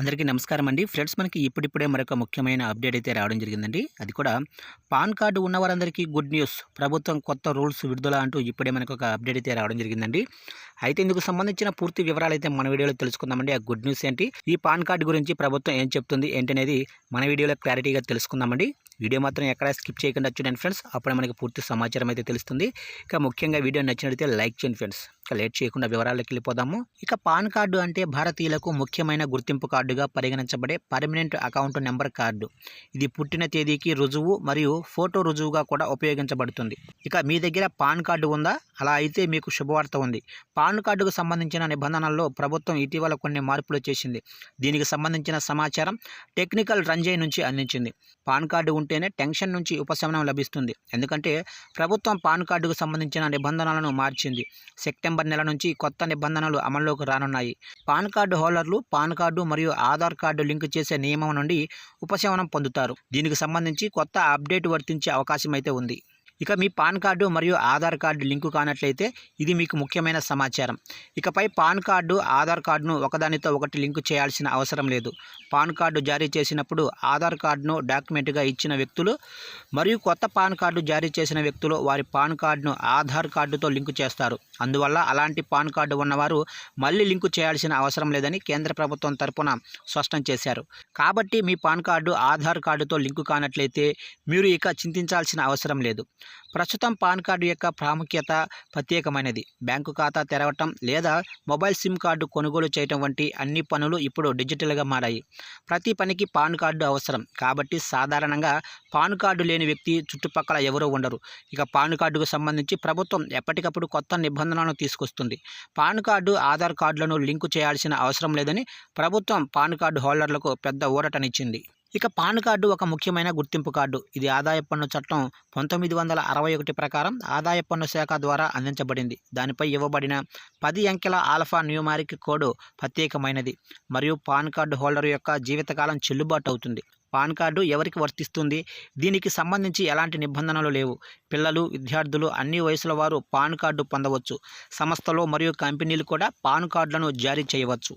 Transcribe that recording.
అందరికీ నమస్కారం అండి. ఫ్రెండ్స్ మనకి ఇప్పుడిప్పుడే మరొక ముఖ్యమైన అప్డేట్ అయితే రావడం జరిగిందండి. అది కూడా పాన్ కార్డు ఉన్న వారందరికీ గుడ్ న్యూస్. ప్రభుత్వం కొత్త రూల్స్ విడుదల అంటూ ఇప్పుడే మనకు ఒక అప్డేట్ అయితే రావడం జరిగిందండి. అయితే ఇందుకు సంబంధించిన పూర్తి వివరాలు అయితే మన వీడియోలో తెలుసుకుందామండి. ఆ గుడ్ న్యూస్ ఏంటి? ఈ పాన్ కార్డు గురించి ప్రభుత్వం ఏం చెప్తుంది ఏంటనేది మన వీడియోలో క్లారిటీగా తెలుసుకుందామండి. వీడియో మాత్రం ఎక్కడ స్కిప్ చేయకుండా చూడండి ఫ్రెండ్స్. అప్పుడే మనకి పూర్తి సమాచారం అయితే తెలుస్తుంది. ఇక ముఖ్యంగా వీడియో నచ్చినట్లయితే లైక్ చేయండి ఫ్రెండ్స్. ఇక లేట్ చేయకుండా వివరాలకి వెళ్ళిపోదాము. ఇక పాన్ కార్డు అంటే భారతీయులకు ముఖ్యమైన గుర్తింపు కార్డుగా పరిగణించబడే పర్మనెంట్ అకౌంట్ నెంబర్ కార్డు. ఇది పుట్టిన తేదీకి రుజువు మరియు ఫోటో రుజువుగా కూడా ఉపయోగించబడుతుంది. ఇక మీ దగ్గర పాన్ కార్డు ఉందా? అలా అయితే మీకు శుభవార్త ఉంది. పాన్ కార్డుకు సంబంధించిన నిబంధనల్లో ప్రభుత్వం ఇటీవల కొన్ని మార్పులు చేసింది. దీనికి సంబంధించిన సమాచారం టెక్నికల్ రంజయ్ నుంచి అందించింది. పాన్ కార్డు ఉంటేనే టెన్షన్ నుంచి ఉపశమనం లభిస్తుంది. ఎందుకంటే ప్రభుత్వం పాన్ కార్డుకు సంబంధించిన నిబంధనలను మార్చింది. సెప్టెంబర్ నెల నుంచి కొత్త నిబంధనలు అమల్లోకి రానున్నాయి. పాన్ కార్డు హోల్డర్లు పాన్ కార్డు మరియు ఆధార్ కార్డు లింక్ చేసే నియమం నుండి ఉపశమనం పొందుతారు. దీనికి సంబంధించి కొత్త అప్డేట్ వర్తించే అవకాశం అయితే ఉంది. ఇక మీ పాన్ కార్డు మరియు ఆధార్ కార్డు లింకు కానట్లయితే ఇది మీకు ముఖ్యమైన సమాచారం. ఇకపై పాన్ కార్డు ఆధార్ కార్డును ఒకదానితో ఒకటి లింకు చేయాల్సిన అవసరం లేదు. పాన్ కార్డు జారీ చేసినప్పుడు ఆధార్ కార్డును డాక్యుమెంట్గా ఇచ్చిన వ్యక్తులు మరియు కొత్త పాన్ కార్డు జారీ చేసిన వ్యక్తులు వారి పాన్ కార్డును ఆధార్ కార్డుతో లింకు చేస్తారు. అందువల్ల అలాంటి పాన్ కార్డు ఉన్నవారు మళ్ళీ లింకు చేయాల్సిన అవసరం లేదని కేంద్ర ప్రభుత్వం తరపున స్పష్టం చేశారు. కాబట్టి మీ పాన్ కార్డు ఆధార్ కార్డుతో లింకు కానట్లయితే మీరు ఇక చింతించాల్సిన అవసరం లేదు. ప్రస్తుతం పాన్ కార్డు యొక్క ప్రాముఖ్యత ప్రత్యేకమైనది. బ్యాంకు ఖాతా తెరవటం లేదా మొబైల్ సిమ్ కార్డు కొనుగోలు చేయటం వంటి అన్ని పనులు ఇప్పుడు డిజిటల్గా మారాయి. ప్రతి పనికి పాన్ కార్డు అవసరం. కాబట్టి సాధారణంగా పాన్ కార్డు లేని వ్యక్తి చుట్టుపక్కల ఎవరూ ఉండరు. ఇక పాన్ కార్డుకు సంబంధించి ప్రభుత్వం ఎప్పటికప్పుడు కొత్త నిబంధనలను తీసుకొస్తుంది. పాన్ కార్డు ఆధార్ కార్డులను లింకు చేయాల్సిన అవసరం లేదని ప్రభుత్వం పాన్ కార్డు హోల్డర్లకు పెద్ద ఊరటనిచ్చింది. ఇక పాన్ కార్డు ఒక ముఖ్యమైన గుర్తింపు కార్డు. ఇది ఆదాయ పన్ను చట్టం పంతొమ్మిది వందల అరవై ఒకటి ప్రకారం ఆదాయ పన్ను శాఖ ద్వారా అందించబడింది. దానిపై ఇవ్వబడిన పది అంకెల ఆల్ఫా న్యూమారిక్ కోడ్ ప్రత్యేకమైనది. మరియు పాన్ కార్డు హోల్డర్ యొక్క జీవితకాలం చెల్లుబాటు అవుతుంది. పాన్ కార్డు ఎవరికి వర్తిస్తుంది? దీనికి సంబంధించి ఎలాంటి నిబంధనలు లేవు. పిల్లలు విద్యార్థులు అన్ని వయసుల వారు పాన్ కార్డు పొందవచ్చు. సంస్థలు మరియు కంపెనీలు కూడా పాన్ కార్డులను జారీ చేయవచ్చు.